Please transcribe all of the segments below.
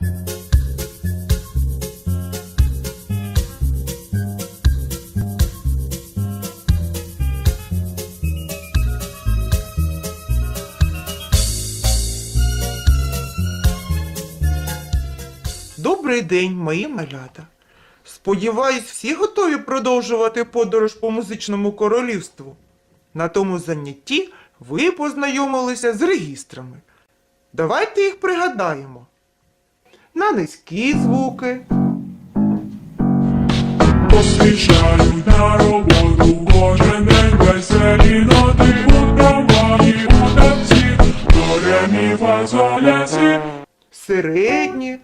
Добрий день, мої малята. Сподіваюсь, всі готові продовжувати подорож по музичному королівству. На тому занятті ви познайомилися з регістрами. Давайте їх пригадаємо. На низькі звуки, Поспішають на роботу кожен день веселі ноти у трамваї, у таксі, до ремі середні,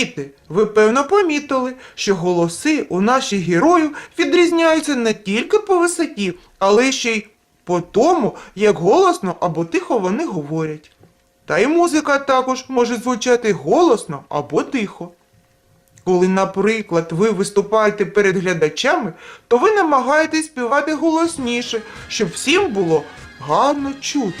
Діти, ви певно помітили, що голоси у наших героїв відрізняються не тільки по висоті, але ще й по тому, як голосно або тихо вони говорять. Та й музика також може звучати голосно або тихо. Коли, наприклад, ви виступаєте перед глядачами, то ви намагаєтесь співати голосніше, щоб всім було гарно чути.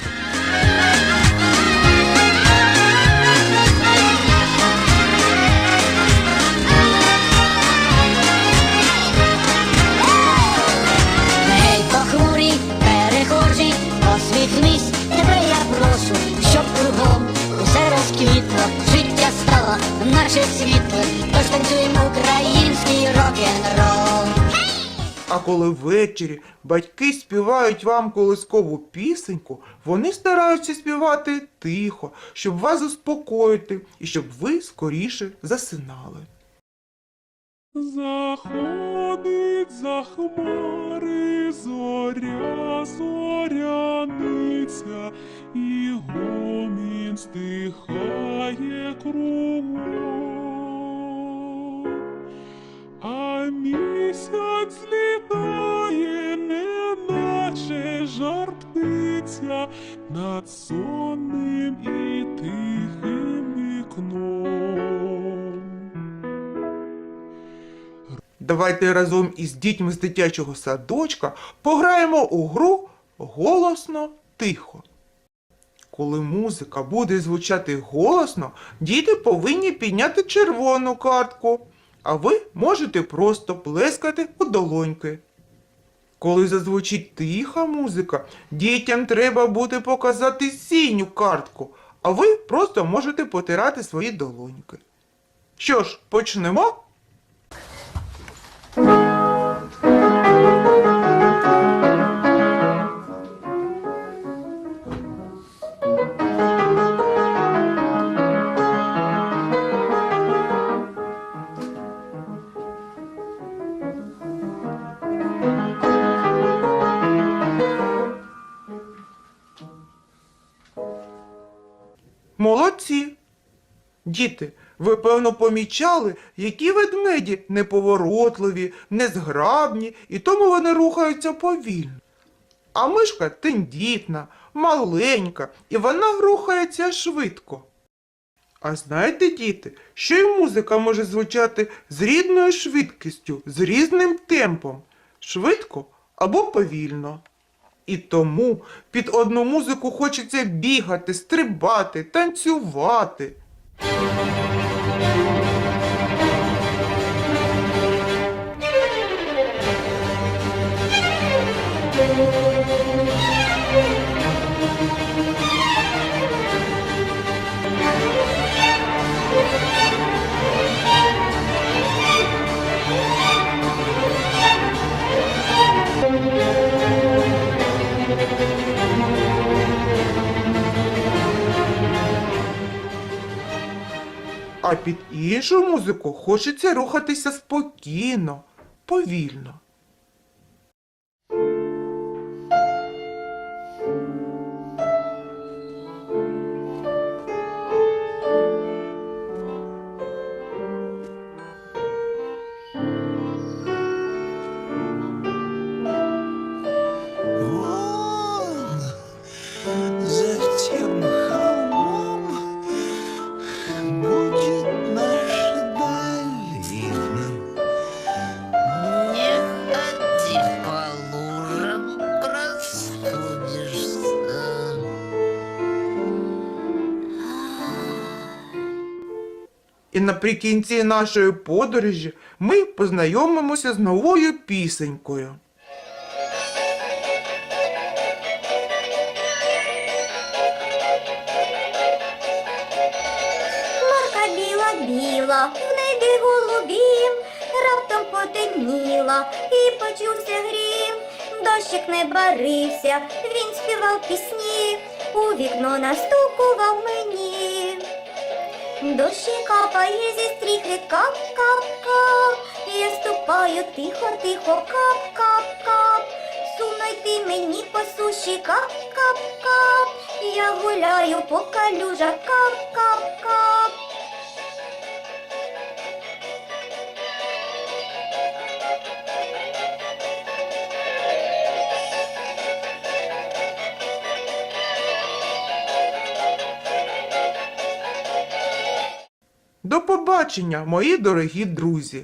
Посміхнись, тебе я прошу, щоб кругом усе розквітло, життя стало наше світле, тож танцюємо український рок-н-рол. А коли ввечері батьки співають вам колискову пісеньку, вони стараються співати тихо, щоб вас заспокоїти і щоб ви скоріше засинали. Заходить за хмари зоря, зоряниця, і гомін стихає кругом. А місяць злітає, неначе жар птиця над сонним і тихим вікном. Давайте разом із дітьми з дитячого садочка пограємо у гру голосно тихо. Коли музика буде звучати голосно, діти повинні підняти червону картку, а ви можете просто плескати у долоньки. Коли зазвучить тиха музика, дітям треба буде показати синю картку, а ви просто можете потирати свої долоньки. Що ж, почнемо? Діти, ви певно помічали, які ведмеді неповоротливі, незграбні, і тому вони рухаються повільно. А мишка тендітна, маленька, і вона рухається швидко. А знаєте, діти, що й музика може звучати з рідною швидкістю, з різним темпом, швидко або повільно. І тому під одну музику хочеться бігати, стрибати, танцювати. thank you А під іншу музику хочеться рухатися спокійно, повільно. Наприкінці нашої подорожі ми познайомимося з новою пісенькою. Марка біла біла, в небі голубім, раптом потемніла і почувся грім. Дощик не барився, він співав пісні, у вікно настукував мені. Дощі капає зі стріхи кап-кап-кап, я ступаю тихо, тихо, кап-кап-кап. Сумно йти мені по суші кап-кап-кап. Я гуляю по калюжах кап-кап-кап. Побачення, мої дорогі друзі!